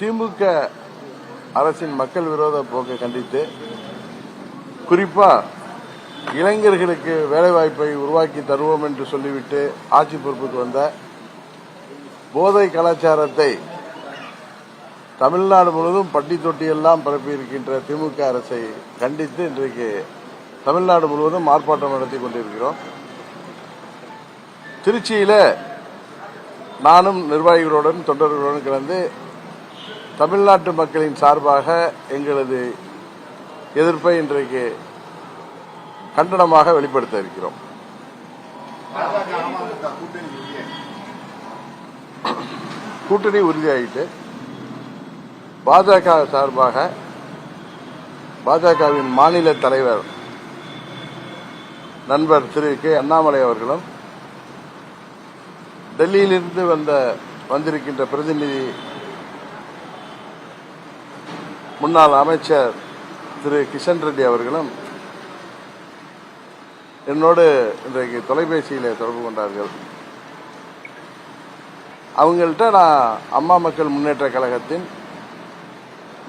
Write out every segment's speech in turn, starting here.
திமுக அரசின் மக்கள் விரோத போக்கை கண்டித்து குறிப்பா இளைஞர்களுக்கு வேலைவாய்ப்பை உருவாக்கி தருவோம் என்று சொல்லிவிட்டு ஆட்சி பொறுப்புக்கு வந்த போதை கலாச்சாரத்தை தமிழ்நாடு முழுவதும் பட்டி தொட்டியெல்லாம் பரப்பியிருக்கின்ற திமுக அரசை கண்டித்து இன்றைக்கு தமிழ்நாடு முழுவதும் ஆர்ப்பாட்டம் நடத்தி கொண்டிருக்கிறோம். திருச்சியில நானும் நிர்வாகிகளுடன் தொண்டர்களுடன் கலந்து தமிழ்நாட்டு மக்களின் சார்பாக எங்களது எதிர்ப்பை இன்றைக்கு கண்டனமாக வெளிப்படுத்த இருக்கிறோம். கூட்டணி உறுதியாகிட்டு பாஜக சார்பாக பாஜகவின் மாநில தலைவர் நண்பர் திரு கே. அண்ணாமலை அவர்களும் டெல்லியிலிருந்து வந்த வந்திருக்கின்ற பிரதிநிதி முன்னாள் அமைச்சர் திரு கிஷன் ரெட்டி அவர்களும் என்னோடு இன்றைக்கு தொலைபேசியில் தொடர்பு கொண்டார்கள். அவங்கள்ட்ட நான் அம்மா மக்கள் முன்னேற்ற கழகத்தின்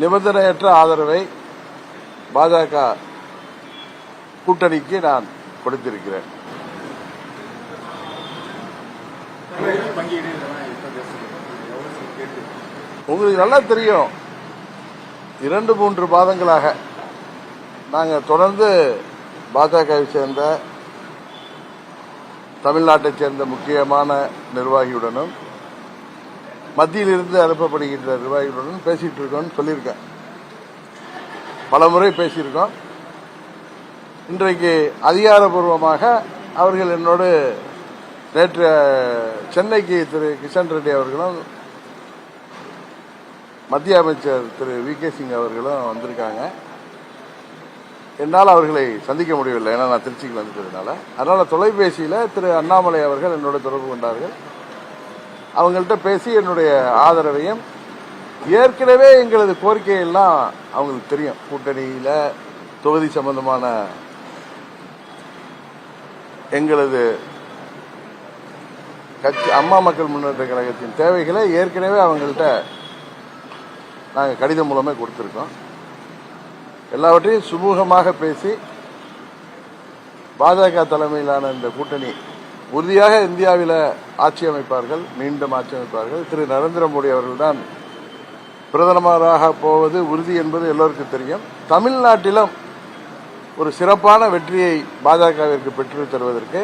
நிபந்தனையற்ற ஆதரவை பாஜக கூட்டணிக்கு நான் கொடுத்திருக்கிறேன். உங்களுக்கு நல்லா தெரியும். இரண்டு மூன்று மாதங்களாக நாங்கள் தொடர்ந்து பாஜகவை சேர்ந்த தமிழ்நாட்டைச் சேர்ந்த முக்கியமான நிர்வாகியுடனும் மத்தியிலிருந்து அனுப்பப்படுகின்ற நிர்வாகிகளுடன் பேசிட்டு இருக்கோம்னு சொல்லியிருக்கேன். பல முறை பேசியிருக்கோம். இன்றைக்கு அதிகாரப்பூர்வமாக அவர்கள் என்னோடு நேற்று சென்னைக்கு திரு கிஷன் ரெட்டி அவர்களும் மத்திய அமைச்சர் திரு வி கே சிங் அவர்களும் வந்திருக்காங்க. என்னால் அவர்களை சந்திக்க முடியவில்லை. ஏன்னா நான் திருச்சிக்கு வந்துட்டதுனால அதனால் தொலைபேசியில் திரு அண்ணாமலை அவர்கள் என்னோட தொடர்பு கொண்டார்கள். அவங்கள்ட்ட பேசி என்னுடைய ஆதரவையும் ஏற்கனவே எங்களது கோரிக்கையெல்லாம் அவங்களுக்கு தெரியும். கூட்டணியில் தொகுதி சம்பந்தமான எங்களது கட்சி அம்மா மக்கள் முன்னேற்ற கழகத்தின் தேவைகளை ஏற்கனவே அவங்கள்ட்ட நாங்கள் கடிதம் மூலமே கொடுத்துருக்கோம். எல்லாவற்றையும் சுமூகமாக பேசி பாஜக தலைமையிலான இந்த கூட்டணி உறுதியாக இந்தியாவில் ஆட்சி அமைப்பார்கள் மீண்டும் ஆட்சி அமைப்பார்கள். திரு நரேந்திர மோடி அவர்கள்தான் பிரதமராக போவது உறுதி என்பது எல்லோருக்கும் தெரியும். தமிழ்நாட்டிலும் ஒரு சிறப்பான வெற்றியை பாஜகவிற்கு பெற்று தருவதற்கு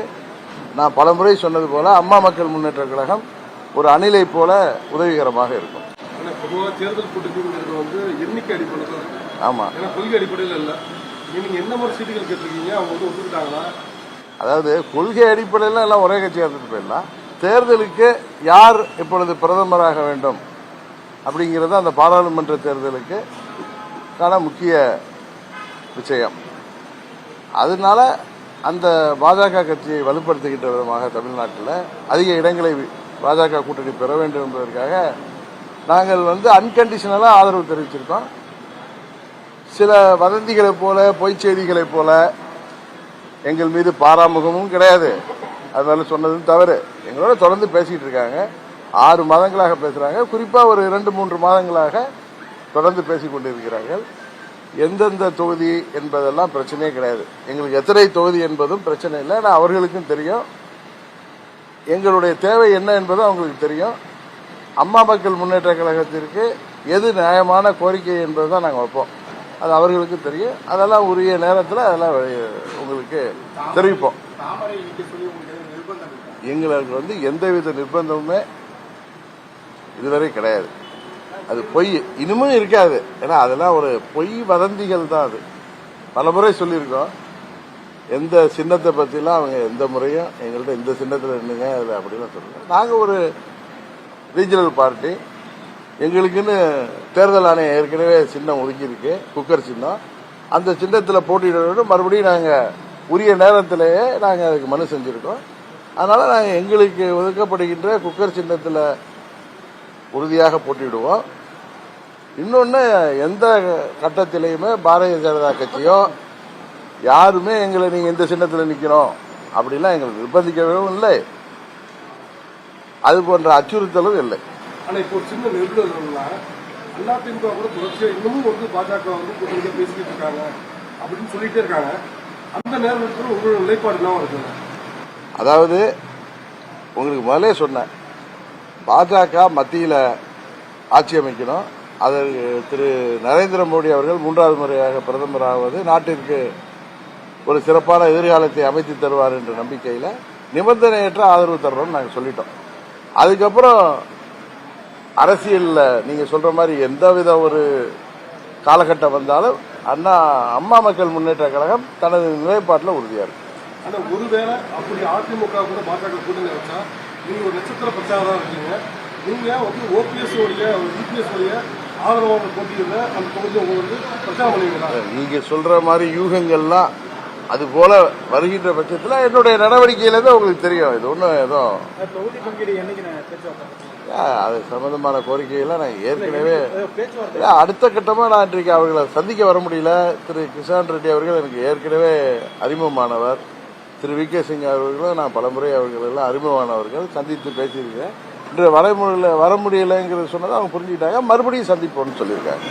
நான் பலமுறை சொன்னது போல அம்மா மக்கள் முன்னேற்ற கழகம் ஒரு அணிலை போல உதவிகரமாக இருக்கும். ஆனா பொதுவா தேர்தல் கூட்டணிங்கிறது வந்து எண்ணிக்கை அடிப்படையில் தான் இருக்கு. ஆமா. ஏன்னா கொள்கை அடிப்படையில் இல்ல. நீங்க என்ன மாதிரி சீட்டுகள் கேட்டிருக்கீங்க? அவங்க வந்து ஒத்துக்கிட்டாங்களா? அதாவது கொள்கை அடிப்படையில் எல்லாம் ஒரே கட்சியாக இருந்துட்டு போயிடலாம் தேர்தலுக்கு யார் இப்பொழுது பிரதமராக வேண்டும் அப்படிங்கிறது அந்த பாராளுமன்ற தேர்தலுக்கு கான முக்கிய விஷயம். அதனால அந்த பாஜக கட்சியை வலுப்படுத்துகின்ற விதமாக தமிழ்நாட்டில் அதிக இடங்களை பாஜக கூட்டணி பெற வேண்டும் என்பதற்காக நாங்கள் வந்து அன்கண்டிஷனலாக ஆதரவு தெரிவிச்சிருக்கோம். சில வதந்திகளைப் போல பொய்ச்செய்திகளைப் போல எங்கள் மீது பாராமுகமும் கிடையாது. அதனால சொன்னதும் தவறு. எங்களோட தொடர்ந்து பேசிகிட்டு இருக்காங்க. ஆறு மாதங்களாக பேசுகிறாங்க குறிப்பாக ஒரு இரண்டு மூன்று மாதங்களாக தொடர்ந்து பேசி கொண்டிருக்கிறார்கள். எந்தெந்த தொகுதி என்பதெல்லாம் பிரச்சனையே கிடையாது. எங்களுக்கு எத்தனை தொகுதி என்பதும் பிரச்சனை இல்லை. ஆனால் அவர்களுக்கும் தெரியும். எங்களுடைய தேவை என்ன என்பதும் அவங்களுக்கு தெரியும். அம்மா மக்கள் முன்னேற்ற கழகத்திற்கு எது நியாயமான கோரிக்கை என்பது தான் நாங்கள் வைப்போம். அது அவர்களுக்கு தெரியும். அதெல்லாம் உரிய நேரத்தில் அதெல்லாம் உங்களுக்கு தெரிவிப்போம். எங்களுக்கு வந்து எந்தவித நிர்பந்தமுமே இதுவரை கிடையாது. அது பொய். இனிமும் இருக்காது. ஏன்னா அதெல்லாம் ஒரு பொய் வதந்திகள் தான் அது. பல முறை சொல்லியிருக்கோம். எந்த சின்னத்தை பற்றிலாம் அவங்க எந்த முறையும் எங்கள்கிட்ட இந்த சின்னத்தில் நின்றுங்க அதில் அப்படிலாம் சொல்லுங்க நாங்கள் ஒரு ரீஜனல் பார்ட்டி எங்களுக்குன்னு தேர்தல் ஆணையம் ஏற்கனவே சின்னம் ஒதுக்கியிருக்கு குக்கர் சின்னம். அந்த சின்னத்தில் போட்டியிட மறுபடியும் நாங்கள் உரிய நேரத்திலேயே நாங்கள் அதுக்கு மனு செஞ்சுருக்கோம். அதனால் நாங்கள் எங்களுக்கு ஒதுக்கப்படுகின்ற குக்கர் சின்னத்தில் உறுதியாக போட்டியிடுவோம். இன்னொன்று எந்த கட்டத்திலையுமே பாரதிய ஜனதா கட்சியோ யாருமே எங்களை நீங்கள் இந்த சின்னத்தில் நிற்கணும் அப்படிலாம் எங்களை நிர்பந்திக்கவும் இல்லை. அது போன்ற அச்சுறுத்தலும் இல்லை. ஆனா இப்போ ஒரு சின்ன அதிமுக கூட இன்னமும் வந்து பாஜக வந்து கூட்டணியா பேசிக்கிட்டு இருக்காங்க அப்படின்னு சொல்லிட்டே இருக்காங்க. அந்த நேரத்தில் உங்களோட நிலைப்பாடு என்ன இருக்குங்க அதாவது உங்களுக்கு முதலே சொன்னேன் பாஜக மத்தியில் ஆட்சி அமைக்கணும். அதற்கு திரு நரேந்திர மோடி அவர்கள் மூன்றாவது முறையாக பிரதமராவது நாட்டிற்கு ஒரு சிறப்பான எதிர்காலத்தை அமைத்து தருவார் என்ற நம்பிக்கையில் நிபந்தனையற்ற ஆதரவு தர்றோம்னு நாங்கள் சொல்லிட்டோம். அதுக்கப்புறம் அரசியலில் நீங்கள் சொல்கிற மாதிரி எந்தவித ஒரு காலகட்டம் வந்தாலும் அண்ணா அம்மா மக்கள் முன்னேற்ற கழகம் தனது நிலைப்பாட்டில் உறுதியாக இருக்கு. ஆனா ஒருவேளை அப்படி அதிமுக கூட பாஜக கூட்டணி வச்சா நீங்க ஒரு நட்சத்திர பிரச்சாரம் இருக்கீங்க. நீங்க வந்து ஓபிஎஸ் உடைய யூபிஎஸ் உடைய ஆதரவான போட்டியில அந்த தொகுதியை உங்க வந்து பிரச்சாரம் பண்ணுவீங்களா நீங்க சொல்ற மாதிரி யூகங்கள்லாம் அது போல வருகின்ற பட்சத்தில் என்னுடைய நடவடிக்கையில தான் உங்களுக்கு தெரியும். இது ஒன்றும் ஏதோ ஆ, அது சம்பந்தமான கோரிக்கைகளை நான் ஏற்கனவே அடுத்த கட்டமா நான் இன்றைக்கு அவர்களை சந்திக்க வர முடியல. திரு கிஷான் ரெட்டி அவர்கள் எனக்கு ஏற்கனவே அறிமுகமானவர். திரு வி கே சிங் அவர்களும் நான் பலமுறை அவர்கள் எல்லாம் அறிமுகமானவர்கள். சந்தித்து பேசியிருக்கேன் இன்று வர முடியல வர முடியலைங்கிறது சொன்னதை அவங்க புரிஞ்சுக்கிட்டாங்க. மறுபடியும் சந்திப்போம்னு சொல்லியிருக்காங்க.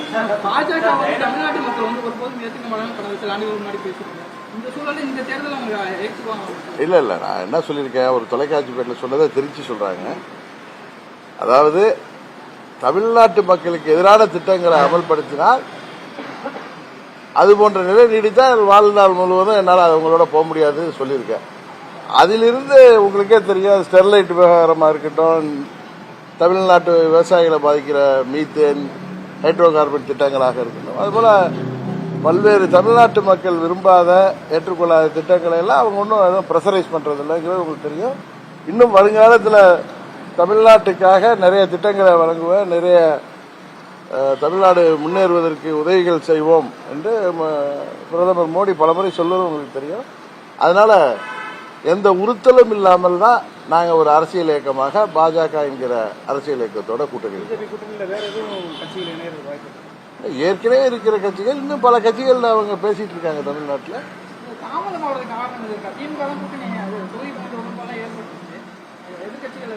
இல்லை இல்லை நான் என்ன சொல்லியிருக்கேன்? ஒரு தொலைக்காட்சி பேட்டில் சொன்னதை திருச்சி சொல்றாங்க. அதாவது தமிழ்நாட்டு மக்களுக்கு எதிரான திட்டங்களை அமல்படுத்தினால் அது போன்ற நிலை நீடித்தால் வாழ்நாள் முழுவதும் என்னால் அவங்களோட போக முடியாதுன்னு சொல்லியிருக்கேன். அதிலிருந்து உங்களுக்கே தெரியும் ஸ்டெர்லைட் விவகாரமாக இருக்கட்டும் தமிழ்நாட்டு விவசாயிகளை பாதிக்கிற மீத்தேன் ஹைட்ரோ கார்பன் திட்டங்களாக இருக்கட்டும். அதுபோல் பல்வேறு தமிழ்நாட்டு மக்கள் விரும்பாத ஏற்றுக்கொள்ளாத திட்டங்களை எல்லாம் அவங்க ஒன்றும் எதுவும் ப்ரெஷரைஸ் பண்ணுறதில்லைங்கிறது உங்களுக்கு தெரியும். இன்னும் வருங்காலத்தில் தமிழ்நாட்டுக்காக நிறைய திட்டங்களை வழங்குவேன் நிறைய தமிழ்நாடு முன்னேறுவதற்கு உதவிகள் செய்வோம் என்று பிரதமர் மோடி பலமுறை சொல்வது உங்களுக்கு தெரியும். அதனால் எந்த உறுத்தலும் இல்லாமல் தான் நாங்கள் ஒரு அரசியல் இயக்கமாக பாஜக என்கிற அரசியல் இயக்கத்தோட கூட்டணி ஏற்கனவே இருக்கிற கட்சிகள் இன்னும் பல கட்சிகள் அவங்க பேசிட்டு இருக்காங்க தமிழ்நாட்டில்.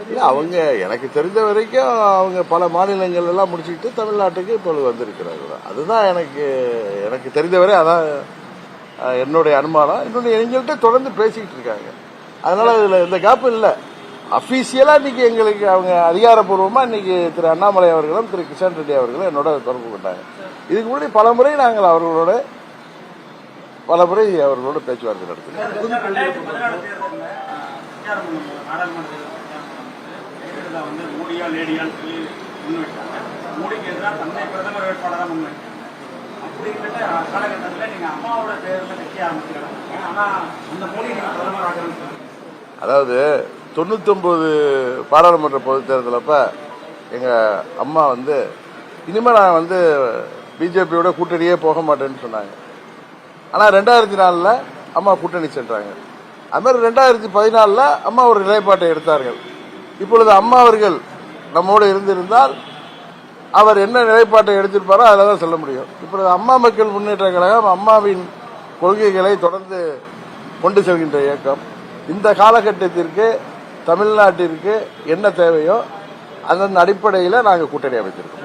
இல்ல அவங்க எனக்கு தெரிந்த வரைக்கும் அவங்க பல மாநிலங்கள் எல்லாம் முடிச்சுக்கிட்டு தமிழ்நாட்டுக்கு இப்பொழுது வந்திருக்கிறார்கள். அதுதான் எனக்கு எனக்கு தெரிந்தவரை அதான் என்னுடைய அனுமானம். இன்னொன்று எங்கள்கிட்ட தொடர்ந்து பேசிக்கிட்டு இருக்காங்க. அதனால இதுல எந்த கேப்பும் இல்லை. அபிஷியலா இன்னைக்கு எங்களுக்கு அவங்க அதிகாரப்பூர்வமா இன்னைக்கு திரு அண்ணாமலை அவர்களும் திரு கிஷன் ரெட்டி அவர்களும் என்னோட தொடர்பு கொண்டாங்க. இதுக்கு முன்னாடி பல முறை நாங்கள் அவர்களோட பல முறை அவர்களோட பேச்சுவார்த்தை நடத்தினோம். தேர்தலில் வந்து மோடியா லேடியான்னு சொல்லி முன்வைச்சாங்க. மோடிக்கு எதிராக தன்னை பிரதமர் வேட்பாளராக முன்வைச்சாங்க. அப்படி இருக்கிற காலகட்டத்தில் நீங்கள் அம்மாவோட தேர்தலில் கட்சி ஆரம்பிச்சிருக்காங்க ஆனால் அந்த மோடி நீங்கள் பிரதமர் ஆகணும்னு சொல்லி அதாவது தொண்ணூத்தொம்பது பாராளுமன்ற பொதுத் தேர்தலப்ப எங்க அம்மா வந்து இனிமேல் நான் வந்து பிஜேபியோட கூட்டணியே போக மாட்டேன்னு சொன்னாங்க. ஆனா ரெண்டாயிரத்தி நாலுல அம்மா கூட்டணி சென்றாங்க. அது மாதிரி ரெண்டாயிரத்தி பதினாலில் அம்மா ஒரு நிலைப்பாட்டை எடுத்தார்கள். இப்பொழுது அம்மா அவர்கள் நம்மோடு இருந்திருந்தால் அவர் என்ன நிலைப்பாட்டை எடுத்திருப்பாரோ அதில் தான் சொல்ல முடியும். இப்பொழுது அம்மா மக்கள் முன்னேற்ற கழகம் அம்மாவின் கொள்கைகளை தொடர்ந்து கொண்டு செல்கின்ற இயக்கம். இந்த காலகட்டத்திற்கு தமிழ்நாட்டிற்கு என்ன தேவையோ அதன் அடிப்படையில் நாங்கள் கூட்டணி அமைத்திருக்கோம்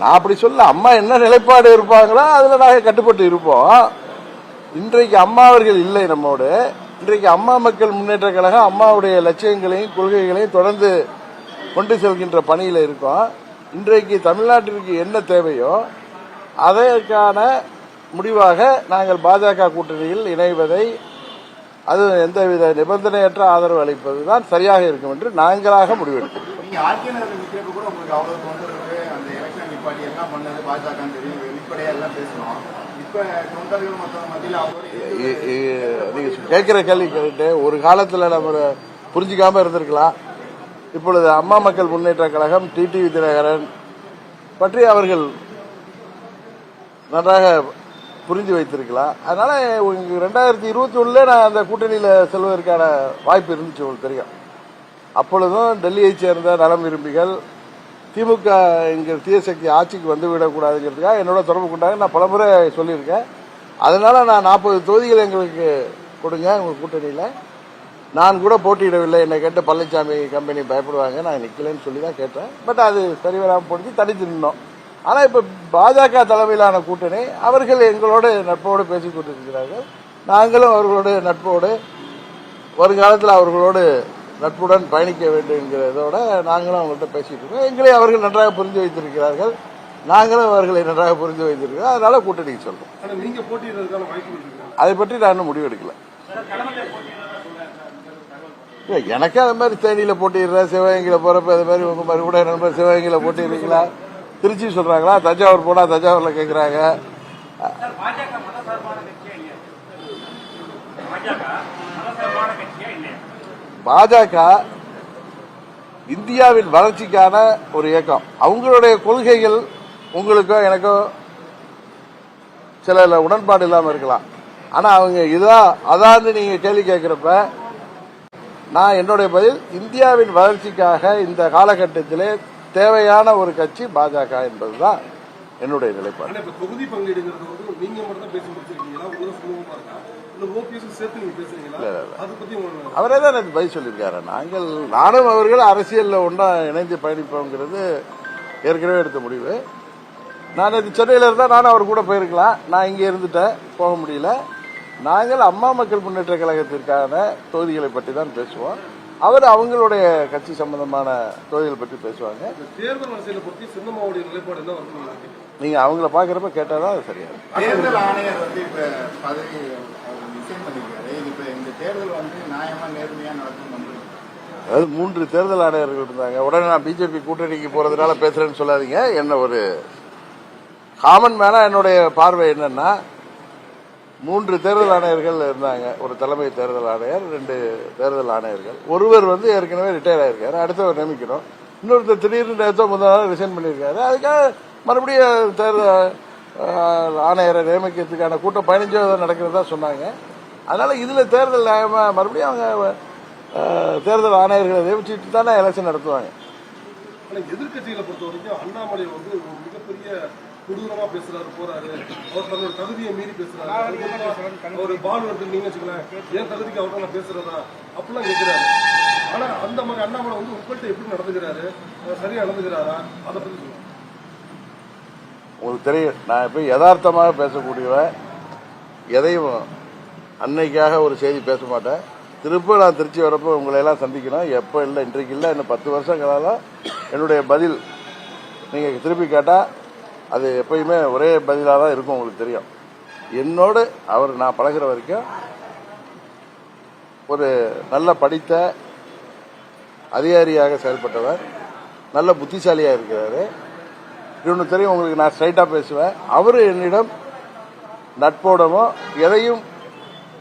நான் அப்படி சொல்ல அம்மா என்ன நிலைப்பாடு இருப்பாங்களோ அதில் நாங்கள் கட்டுப்பட்டு இருப்போம். இன்றைக்கு அம்மா அவர்கள் இல்லை நம்மோடு. இன்றைக்கு அம்மா மக்கள் முன்னேற்ற கழகம் அம்மாவுடைய லட்சியங்களையும் கொள்கைகளையும் தொடர்ந்து கொண்டு செல்கின்ற பணியில் இருக்கோம். இன்றைக்கு தமிழ்நாட்டிற்கு என்ன தேவையோ அதற்கான முடிவாக நாங்கள் பாஜக கூட்டணியில் இணைவதை அது எந்தவித நிபந்தனையற்ற ஆதரவு அளிப்பதுதான் சரியாக இருக்கும் என்று நாங்களாக முடிவெடுக்கிறோம். நீங்க ஆர்கே நகர் நிக்கிறப்ப கூட உங்களுக்கு அவ்வளவு தொந்தரவு அந்த எலெக்ஷன் நிப்பாட்டி எல்லாம் பண்ணது பாஜக தெரியும் வெளிப்படையா எல்லாம் பேசணும் இப்ப தொண்டர்கள் மத்தவங்க மத்தியில அவரோட இ- இ- நீங்க கேட்கிற கேள்வி கேட்டு ஒரு காலத்துல நம்ம புரிஞ்சுக்காம இருந்திருக்கலாம். இப்பொழுது அம்மா மக்கள் முன்னேற்ற கழகம் டிடிவி தினகரன் பற்றி அவர்கள் நன்றாக புரிஞ்சு வைத்திருக்கலாம். அதனால உங்களுக்கு ரெண்டாயிரத்தி இருபத்தி ஒன்றுல நான் அந்த கூட்டணியில் செல்வதற்கான வாய்ப்பு இருந்துச்சு உங்களுக்கு தெரியும். அப்பொழுதும் டெல்லியை சேர்ந்த நலம் விரும்பிகள் திமுக இங்கே தீயசக்தி ஆட்சிக்கு வந்து விடக்கூடாதுங்கிறதுக்காக என்னோட தொடர்பு கொண்டாங்க நான் பலமுறை சொல்லியிருக்கேன். அதனால நான் நாற்பது தொகுதிகள் எங்களுக்கு கொடுங்க உங்கள் கூட்டணியில். நான் கூட போட்டியிடவில்லை. என்னை கேட்டு பழனிசாமி கம்பெனி பயப்படுவாங்க. நான் நிக்கலைன்னு சொல்லி தான் கேட்டேன். பட் அது சரி வராமல் போட்டு தனித்து நின்னோம். ஆனால் இப்போ பாஜக தலைமையிலான கூட்டணி அவர்கள் எங்களோடு நட்போடு பேசிக் கொண்டிருக்கிறார்கள். நாங்களும் அவர்களோடு நட்போடு வருங்காலத்தில் அவர்களோடு நட்புடன் பயணிக்க வேண்டும் என்கிறதோட நாங்களும் அவங்கள்ட்ட பேசிட்டு இருக்கோம். எங்களை அவர்கள் நன்றாக புரிந்து வைத்திருக்கிறார்கள். நாங்களும் அவர்களை நன்றாக புரிந்து வைத்திருக்கிறோம். அதனால கூட்டணிக்கு சொல்றோம். அதை பற்றி நான் இன்னும் முடிவெடுக்கல. இல்ல, எனக்கு அது மாதிரி தேனியில போட்டிடுறேன் சிவகங்கையில போறப்ப அது மாதிரி உங்க மாதிரி கூட நண்பர் சிவகங்கையில போட்டிடுறீங்களா திருச்சி சொல்றாங்களா? தஞ்சாவூர் போனா தஞ்சாவூர்ல கேக்குறாங்க. சார் பாஜக இந்தியாவின் வளர்ச்சிக்கான ஒரு இயக்கம். அவங்களுடைய கொள்கைகள் உங்களுக்கோ எனக்கோ சில உடன்பாடு இல்லாம இருக்கலாம். ஆனா அவங்க இதா அதான்னு நீங்க கேள்வி கேட்கிறப்ப நான் என்னுடைய பதில் இந்தியாவின் வளர்ச்சிக்காக இந்த காலகட்டத்திலே தேவையான ஒரு கட்சி பாஜக என்பதுதான் என்னுடைய நிலைப்பாடு. தொகுதி பங்கீடுங்கிறது வந்து நீங்க மட்டும் பேசி முடிச்சிருக்கீங்களா? அவரே தான் எனக்கு பதில் சொல்லியிருக்காரு. நாங்கள் நானும் அவர்கள் அரசியலில் ஒன்றா இணைந்து பயணிப்போங்கிறது ஏற்கனவே எடுத்த முடிவு. நான் இது சென்னையில் இருந்தால் நானும் அவர் கூட போயிருக்கலாம். நான் இங்கே இருந்துட்டேன் போக முடியல. நாங்கள் அம்மா மக்கள் முன்னேற்ற கழகத்திற்கான தொகுதிகளை பற்றி தான் பேசுவோம். அவர் அவங்களுடைய கட்சி சம்பந்தமான தொகுதிகளை பற்றி பேசுவாங்க. தேர்தல் அரசியலை பத்தி சின்னம்மாவுடைய நிலைப்பாடு என்ன வருது நீங்க அவங்கள பார்க்குறப்ப கேட்டால் தான் அது சரியா. தேர்தல் ஆணையர் வந்து இப்ப பதவி பண்ணிருக்காரு. இப்ப இந்த தேர்தல் வந்து நியாயமா நேர்மையா நடக்கும் அதாவது மூன்று தேர்தல் ஆணையர்கள் இருந்தாங்க. உடனே நான் பிஜேபி கூட்டணிக்கு போறதுனால பேசுறேன்னு சொல்லாதீங்க. என்ன ஒரு காமன் மேனா என்னுடைய பார்வை என்னன்னா மூன்று தேர்தல் ஆணையர்கள் இருந்தாங்க. ஒரு தலைமை தேர்தல் ஆணையர் ரெண்டு தேர்தல் ஆணையர்கள். ஒருவர் வந்து ஏற்கனவே ரிட்டையர் ஆயிருக்காரு. அடுத்தவர் நியமிக்கணும். இன்னொருத்தர் திடீர்னு நேரத்தோ முதல் நாள் ரிசைன் பண்ணியிருக்காரு. அதுக்காக மறுபடியும் தேர்தல் ஆணையரை நியமிக்கிறதுக்கான கூட்டம் பதினஞ்சாவது நடக்கிறதா சொன்னாங்க. அதனால இதுல தேர்தல் நியாயமா மறுபடியும் அவங்க தேர்தல் ஆணையர்களை நியமிச்சுட்டு தானே எலெக்ஷன் நடத்துவாங்க. எதிர்கட்சிகளை பொறுத்த வரைக்கும் அண்ணாமலை வந்து மிகப்பெரிய கொடூரமா பேசுறாரு போறாரு. அவர் தன்னோட தகுதியை மீறி பேசுறாரு. ஒரு பால் வந்து நீங்க வச்சுக்கலாம் என் தகுதிக்கு அவர்கிட்ட நான் பேசுறதா அப்படிலாம் கேட்கிறாரு ஆனா அந்த மாதிரி அண்ணாமலை வந்து உங்கள்கிட்ட எப்படி நடந்துக்கிறாரு? சரியா நடந்துக்கிறாரா? அதை பத்தி சொல்லுங்க. உங்களுக்கு தெரியும் நான் இப்போ யதார்த்தமாக பேசக்கூடியவன் எதையும் அன்னைக்காக ஒரு செய்தி பேச மாட்டேன். திரும்ப நான் திருச்சி வரப்போ உங்களை எல்லாம் சந்திக்கணும். எப்போ இல்லை இன்றைக்கு இல்லை இன்னும் பத்து வருஷம் கலாலும் என்னுடைய பதில் நீங்கள் திருப்பி கேட்டால் அது எப்பயுமே ஒரே பதிலாக தான் இருக்கும் உங்களுக்கு தெரியும். என்னோடு அவர் நான் பழகுற வரைக்கும் ஒரு நல்ல படித்த அதிகாரியாக செயல்பட்டவர் நல்ல புத்திசாலியாக இருக்கிறாரு. இன்னொன்று தெரியும் உங்களுக்கு நான் ஸ்ட்ரைட்டாக பேசுவேன். அவர் என்னிடம் நட்போடவும் எதையும்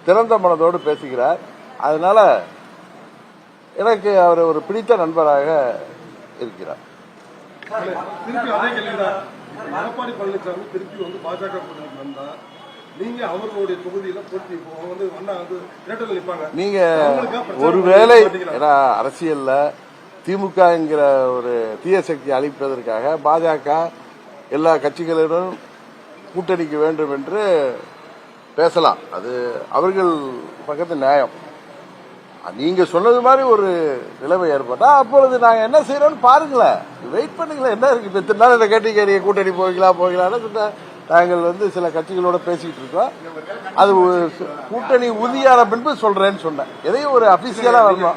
திறந்த மனதோடு பேசுகிறார். அதனால எனக்கு அவர் ஒரு பிடித்த நண்பராக இருக்கிறார். எடப்பாடி பழனிசாமி திருப்பி வந்து பாஜக கூட்டணிக்கு வந்தா நீங்க அவர்களுடைய தொகுதியில போட்டி இப்போ அவங்க வந்து அண்ணா வந்து இரட்டல் நிற்பாங்க நீங்க அவங்களுக்கா பிரச்சாரம் ஒருவேளை அரசியல்ல திமுகங்கிற ஒரு தீய சக்தி அழிப்பதற்காக பாஜக எல்லா கட்சிகளிடம் கூட்டணிக்கு வேண்டும் என்று பேசலாம். அது அவர்கள் பக்கத்து நியாயம். நீங்க சொன்னது மாதிரி ஒரு நிலைமை ஏற்பட்டா அப்பொழுது நாங்க என்ன செய்யறோம்னு பாருங்களேன். வெயிட் பண்ணுங்களேன் என்ன இருக்கு? இப்ப இத்தனை நாள் என்ன கேட்டீங்க? கூட்டணி போய்க்கலாம் போய்க்கலாம்னு சொன்ன- நாங்கள் வந்து சில கட்சிகளோட பேசிட்டு இருக்கோம். அது கூட்டணி உறுதியான பின்பு சொல்றேன்னு சொன்னேன். எதையும் ஒரு அபிஷியலா வரணும்.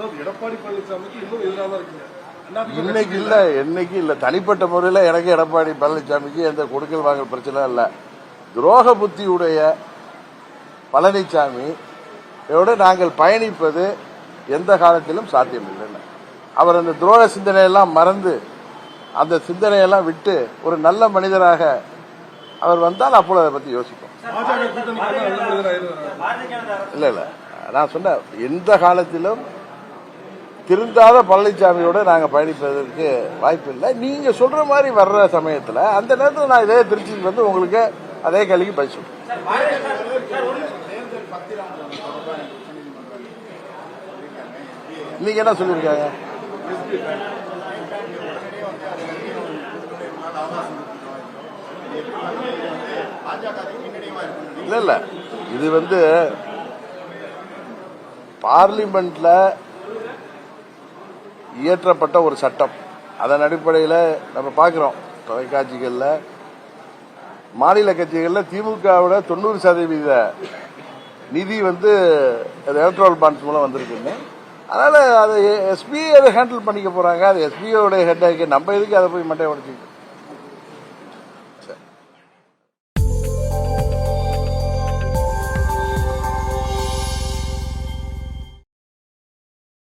எடப்பாடி பழனிசாமிக்கு இன்னும் எதிராக இருக்கீங்க. இன்னைக்கு இல்ல என்னைக்கு இல்ல. தனிப்பட்ட முறையில் எனக்கு எடப்பாடி பழனிசாமிக்கு எந்த கொடுக்கல் வாங்கல் பிரச்சனை இல்ல. துரோக புத்தியுடைய பழனிசாமி இதோட நாங்கள் பயணிப்பது எந்த காலத்திலும் சாத்தியமில்லைன்னு. அவர் அந்த துரோக சிந்தனையெல்லாம் மறந்து அந்த சிந்தனையெல்லாம் விட்டு ஒரு நல்ல மனிதராக அவர் வந்தால் அப்பொழுது அதை பற்றி யோசிப்போம். இல்லை இல்லை. நான் சொன்னேன் எந்த காலத்திலும் திருந்தாத பழனிசாமியோட நாங்கள் பயணிப்பதற்கு வாய்ப்பு இல்லை நீங்கள் சொல்கிற மாதிரி வர்ற சமயத்தில் அந்த நேரத்தில் நான் இதே திருச்சிக்கு வந்து உங்களுக்கு அதே கேள்விக்கு பதில் சொல்கிறேன் சார் பாரதிய சார் ஒரு நிமிஷம் தேர்தல் பத்திரம் தொடர்பாக உச்சநீதிமன்றம் சொல்லியிருக்காங்க நீங்க என்ன சொல்லியிருக்காங்க? இல்ல இல்ல. இது வந்து பார்லிமெண்ட்ல இயற்றப்பட்ட ஒரு சட்டம். அதன் அடிப்படையில் நம்ம பார்க்கிறோம். தொலைக்காட்சிகளில் மாநில கட்சிகளில் திமுகவோட தொண்ணூறு சதவீத நிதி வந்து எலக்ட்ரல் பாண்ட்ஸ் மூலம் வந்திருக்குன்னு. அதனால் அது எஸ்பிஐ அதை ஹேண்டில் பண்ணிக்க போகிறாங்க அது எஸ்பியோட ஆகி நம்ம எதுக்கு அதை போய் மண்டையை உடச்சிக்கிட்டு